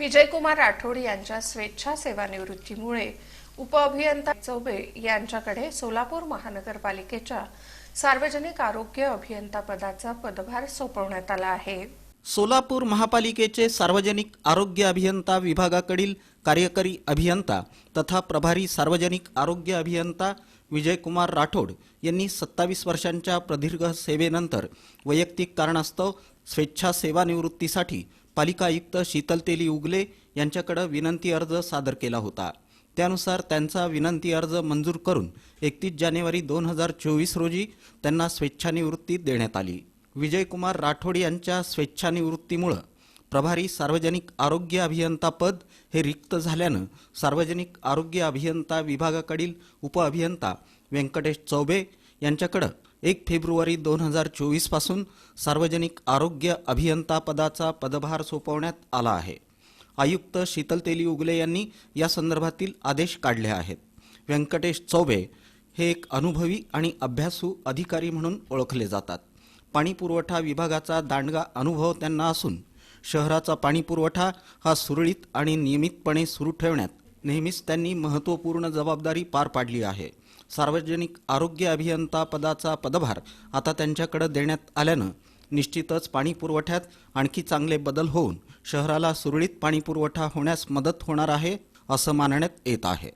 विजयकुमार राठोड यांच्या स्वेच्छा सेवानिवृत्तीमुळे उपअभियंता चौबे यांच्याकडे सोलापूर महानगरपालिकेच्या सार्वजनिक आरोग्य अभियंता पदाचा पदभार सोपवण्यात आला आहे. सोलापूर महापालिकेचे सार्वजनिक आरोग्य अभियंता विभागाकडील कार्यकारी अभियंता तथा प्रभारी सार्वजनिक आरोग्य अभियंता विजयकुमार राठोड यांनी सत्तावीस वर्षांच्या प्रदीर्घ सेवेनंतर वैयक्तिक कारणास्तव स्वेच्छा सेवानिवृत्तीसाठी पालिका आयुक्त शीतल तेली उगले यांच्याकडे विनंती अर्ज सादर केला होता. त्यानुसार त्यांचा विनंती अर्ज मंजूर करून एकतीस जानेवारी दोन हजार चोवीस रोजी त्यांना स्वेच्छानिवृत्ती देण्यात आली. विजयकुमार राठोड यांच्या स्वेच्छानिवृत्तीमुळं प्रभारी सार्वजनिक आरोग्य अभियंता पद हे रिक्त झाल्यानं सार्वजनिक आरोग्य अभियंता विभागाकडील उपअभियंता व्यंकटेश चौबे यांच्याकडं एक फेब्रुवारी दोन हजार चोवीसपासून सार्वजनिक आरोग्य अभियंता पदाचा पदभार सोपवण्यात आला आहे. आयुक्त शीतल तेली उगले यांनी या संदर्भातील आदेश काढले आहेत. व्यंकटेश चौबे हे एक अनुभवी आणि अभ्यासू अधिकारी म्हणून ओळखले जातात. पाणीपुरवठा विभागाचा दांडगा अनुभव त्यांना असून शहराचा पाणीपुरवठा हा सुरळीत आणि नियमितपणे सुरू ठेवण्यात नेहमीच त्यांनी महत्त्वपूर्ण जबाबदारी पार पाडली आहे. सार्वजनिक आरोग्य अभियंता पदाचा पदभार आता त्यांच्याकडे देण्यात आल्यानं निश्चितच पाणीपुरवठ्यात आणखी चांगले बदल होऊन शहराला सुरळीत पाणीपुरवठा होण्यास मदत होणार आहे असं मानण्यात येत आहे.